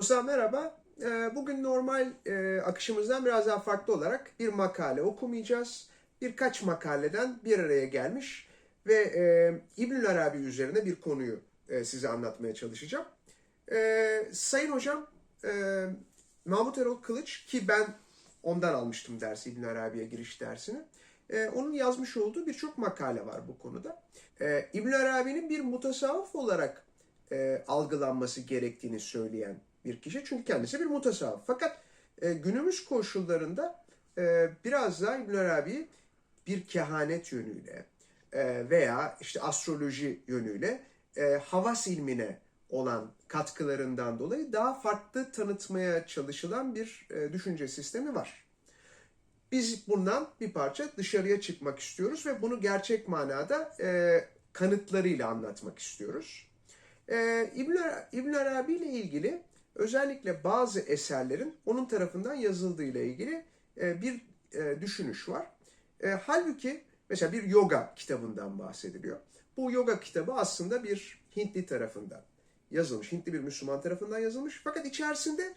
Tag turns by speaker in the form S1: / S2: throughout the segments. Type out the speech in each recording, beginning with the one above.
S1: Dostlar merhaba. Ee, Bugün normal e, akışımızdan biraz daha farklı olarak bir makale okumayacağız. Birkaç makaleden bir araya gelmiş ve e, İbnül Arabi üzerine bir konuyu e, size anlatmaya çalışacağım. Sayın hocam Mahmut Erol Kılıç ki ben ondan almıştım dersi İbnül Arabi'ye giriş dersini. Onun yazmış olduğu birçok makale var bu konuda. İbnül Arabi'nin bir mutasavvıf olarak algılanması gerektiğini söyleyen bir kişi. Çünkü kendisi bir mutasavvıf. Fakat e, günümüz koşullarında e, biraz daha İbn Arabi bir kehanet yönüyle e, veya işte astroloji yönüyle e, havas ilmine olan katkılarından dolayı daha farklı tanıtmaya çalışılan bir e, düşünce sistemi var. Biz bundan bir parça dışarıya çıkmak istiyoruz ve bunu gerçek manada e, kanıtlarıyla anlatmak istiyoruz. E, İbn, İbn Arabi ile ilgili özellikle bazı eserlerin onun tarafından yazıldığı ile ilgili e, bir e, düşünüş var. E, halbuki mesela bir yoga kitabından bahsediliyor. Bu yoga kitabı aslında bir Hintli tarafından yazılmış. Hintli bir Müslüman tarafından yazılmış. Fakat içerisinde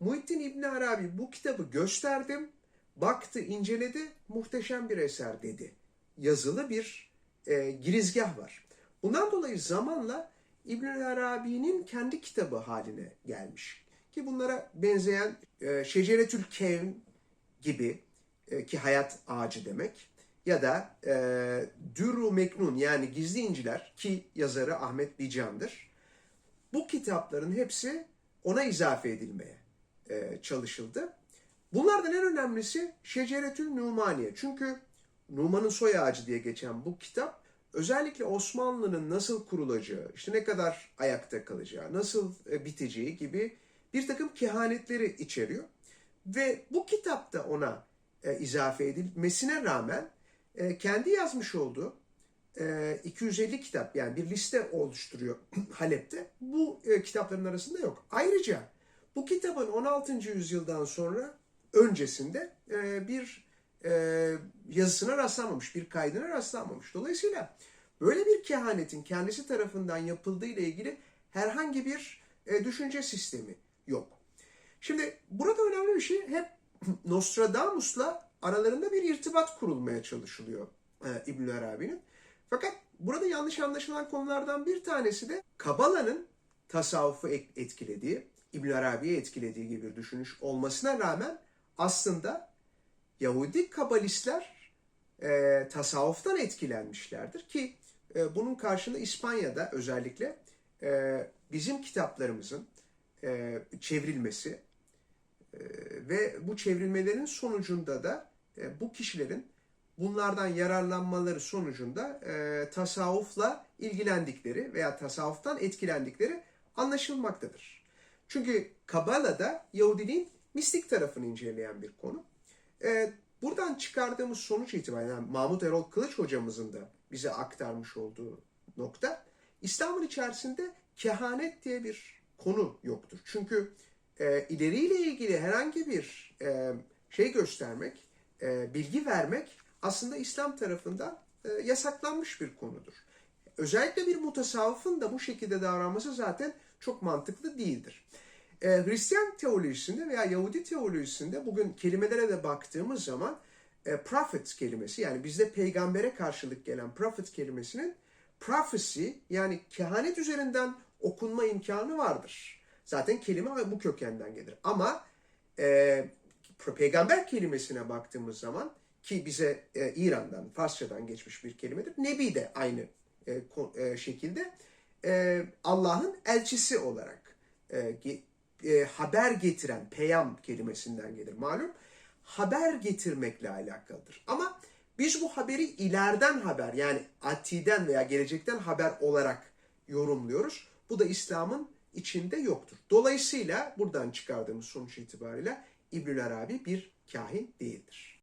S1: Muhittin İbn Arabi bu kitabı gösterdim, baktı, inceledi, muhteşem bir eser dedi. Yazılı bir e, girizgah var. Bundan dolayı zamanla İbn Arabi'nin kendi kitabı haline gelmiş. Ki bunlara benzeyen e, Şeceretül Kevn gibi e, ki hayat ağacı demek ya da e, Dürru Meknun yani Gizli İnciler ki yazarı Ahmet Bican'dır. Bu kitapların hepsi ona izafe edilmeye e, çalışıldı. Bunlardan en önemlisi Şeceretül Numaniye. Çünkü Numan'ın soy ağacı diye geçen bu kitap özellikle Osmanlı'nın nasıl kurulacağı, işte ne kadar ayakta kalacağı, nasıl e, biteceği gibi bir takım kehanetleri içeriyor. Ve bu kitapta ona e, izafe edilmesine rağmen e, kendi yazmış olduğu e, 250 kitap yani bir liste oluşturuyor Halep'te. Bu e, kitapların arasında yok. Ayrıca bu kitabın 16. yüzyıldan sonra öncesinde e, bir e, yazısına rastlanmamış, bir kaydına rastlanmamış. Dolayısıyla böyle bir kehanetin kendisi tarafından yapıldığı ile ilgili herhangi bir e, düşünce sistemi yok. Şimdi burada önemli bir şey hep Nostradamus'la aralarında bir irtibat kurulmaya çalışılıyor e, İbn Arabi'nin. Fakat burada yanlış anlaşılan konulardan bir tanesi de Kabala'nın tasavvufu etkilediği, İbn Arabi'ye etkilediği gibi bir düşünüş olmasına rağmen aslında Yahudi kabalistler e, tasavvuftan etkilenmişlerdir ki e, bunun karşında İspanya'da özellikle e, bizim kitaplarımızın e, çevrilmesi e, ve bu çevrilmelerin sonucunda da e, bu kişilerin bunlardan yararlanmaları sonucunda e, tasavvufla ilgilendikleri veya tasavvuftan etkilendikleri anlaşılmaktadır. Çünkü Kabala'da Yahudiliğin mistik tarafını inceleyen bir konu. E, buradan çıkardığımız sonuç itibariyle yani Mahmut Erol Kılıç hocamızın da bize aktarmış olduğu nokta İslam'ın içerisinde kehanet diye bir konu yoktur. Çünkü e, ileriyle ilgili herhangi bir e, şey göstermek, e, bilgi vermek aslında İslam tarafından e, yasaklanmış bir konudur. Özellikle bir mutasavvıfın da bu şekilde davranması zaten çok mantıklı değildir. E, Hristiyan teolojisinde veya Yahudi teolojisinde bugün kelimelere de baktığımız zaman e, prophet kelimesi yani bizde peygambere karşılık gelen prophet kelimesinin prophecy yani kehanet üzerinden okunma imkanı vardır. Zaten kelime bu kökenden gelir. Ama e, peygamber kelimesine baktığımız zaman ki bize e, İran'dan, Farsçadan geçmiş bir kelimedir. Nebi de aynı e, e, şekilde e, Allah'ın elçisi olarak e, e, haber getiren, peyam kelimesinden gelir malum. Haber getirmekle alakalıdır. Ama biz bu haberi ileriden haber yani atiden veya gelecekten haber olarak yorumluyoruz. Bu da İslam'ın içinde yoktur. Dolayısıyla buradan çıkardığımız sonuç itibariyle İbnül Arabi bir kahin değildir.